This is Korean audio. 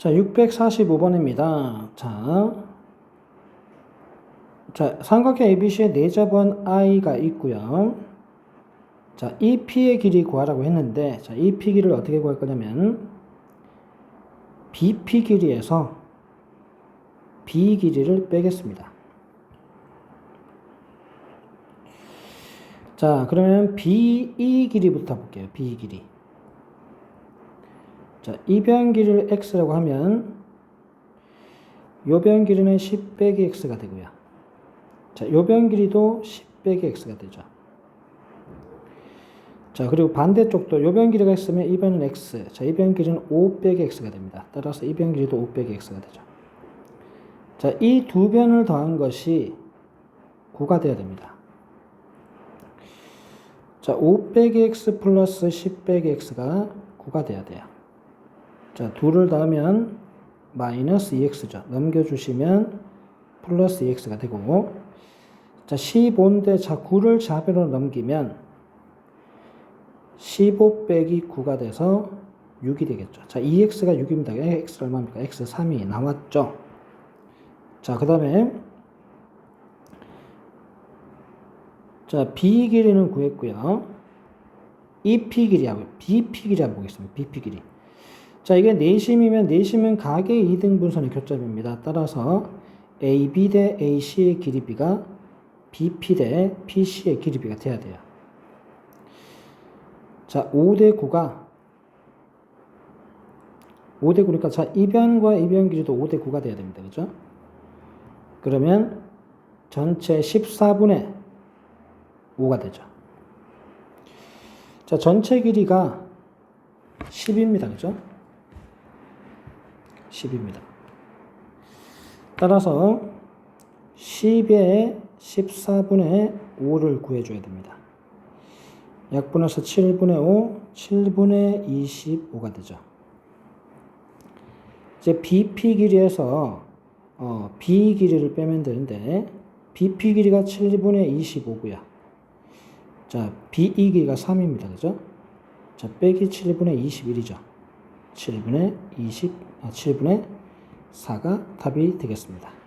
자, 645번입니다. 자, 자, 삼각형 ABC의 내접은 I가 있고요. 자, 이 P의 길이 구하라고 했는데, 자, 이 P 길이를 어떻게 구할 거냐면, BP 길이에서 B 길이를 빼겠습니다. 자, 그러면 BE 길이부터 볼게요. BE 길이. 자, 이변 길이를 x라고 하면 요변 길이는 10 빼기 x가 되고요. 자, 요변 길이도 10 빼기 x가 되죠. 자, 그리고 반대쪽도 요변 길이가 있으면 이 변은 x. 자, 이변 길이는 5 빼기 x가 됩니다. 따라서 이변 길이도 5 빼기 x가 되죠. 자, 이 두 변을 더한 것이 9가 되어야 됩니다. 자, 5 빼기 x 플러스 10 빼기 x가 9가 돼야 돼요. 자, 둘을 더하면 마이너스 2x죠. 넘겨주시면 플러스 2x가 되고, 자, 15인데, 자, 9를 좌변으로 넘기면 15 빼기 9가 돼서 6이 되겠죠. 자, 2x가 6입니다. x 얼마입니까? x 3이 나왔죠. 자, 그 다음에, 자, b 길이는 구했고요. 이 p 길이하고 bp 길이 한번 보겠습니다. bp 길이. 자, 이게 내심이면 내심은 각의 2등 분선의 교점입니다. 따라서 AB 대 AC의 길이비가 BP 대 PC의 길이비가 돼야 돼요. 자, 5 대 9가 5 대 9니까 자, 이변과 이변 길이도 5 대 9가 돼야 됩니다. 그죠? 그러면 전체 14분의 5가 되죠. 자, 전체 길이가 10입니다. 그죠? 10입니다. 따라서 10의 14분의 5를 구해줘야 됩니다. 약분해서 7분의 5, 7분의 25가 되죠. 이제 BP 길이에서 어, B 길이를 빼면 되는데 BP 길이가 7분의 25고요. 자, BE 길이가 3입니다. 그죠? 자, 빼기 7분의 21이죠. 7분의 20, 아, 7분의 4가 답이 되겠습니다.